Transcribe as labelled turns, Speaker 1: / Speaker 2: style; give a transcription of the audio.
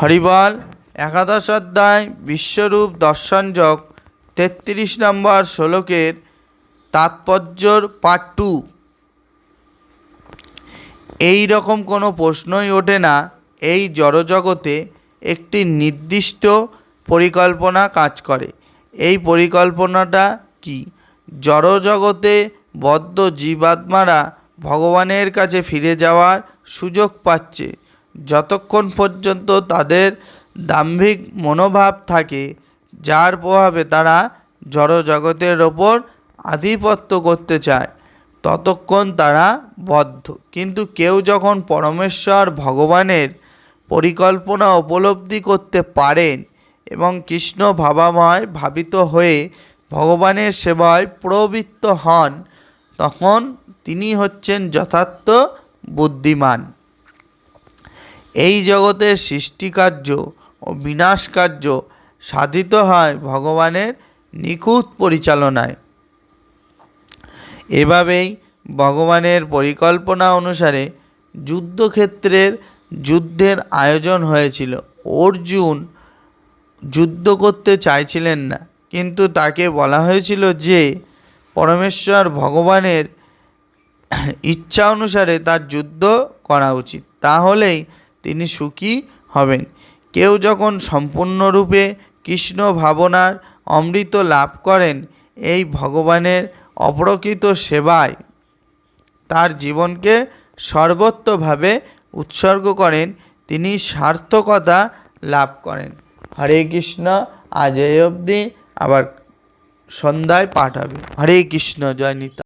Speaker 1: হরিবল, একাদশ অধ্যায়, বিশ্বরূপ দর্শনযোগ তেত্রিশ নম্বর শ্লোকের তাৎপর্যর পার্ট টু এই রকম কোনো প্রশ্নই ওঠে না, এই জড়জগতে একটি নির্দিষ্ট পরিকল্পনা কাজ করে। এই পরিকল্পনাটা কি? জড়জগতে বদ্ধ জীবাত্মারা ভগবানের কাছে ফিরে যাওয়ার সুযোগ পাচ্ছে। যতক্ষণ পর্যন্ত তাদের দাম্ভিক মনোভাব থাকে, যার প্রভাবে তারা জড়জগতের ওপর আধিপত্য করতে চায়, ততক্ষণ তারা বদ্ধ। কিন্তু কেউ যখন পরমেশ্বর ভগবানের পরিকল্পনা উপলব্ধি করতে পারেন এবং কৃষ্ণ ভাবাময় ভাবিত হয়ে ভগবানের সেবায় প্রবৃত্ত হন, তখন তিনি হচ্ছেন যথার্থ বুদ্ধিমান। এই জগতের সৃষ্টিকার্য ও বিনাশকার্য সাধিত হয় ভগবানের নিখুঁত পরিচালনায়। এভাবেই ভগবানের পরিকল্পনা অনুসারে যুদ্ধক্ষেত্রের যুদ্ধের আয়োজন হয়েছিল। অর্জুন যুদ্ধ করতে চাইছিলেন না, কিন্তু তাকে বলা হয়েছিল যে, পরমেশ্বর ভগবানের ইচ্ছা অনুসারে তার যুদ্ধ করা উচিত। তাহলেই তিনি সুখী হবেন। কেউ যখন সম্পূর্ণরূপে কৃষ্ণ ভাবনার অমৃত লাভ করেন, এই ভগবানের অপ্রকৃত সেবায় তার জীবনকে সর্বত্রভাবে উৎসর্গ করেন, তিনি সার্থকতা লাভ করেন। হরে কৃষ্ণ, আজ এই অবধি আবার সন্ধ্যায় পাঠ হবে। হরে কৃষ্ণ, জয় নিতা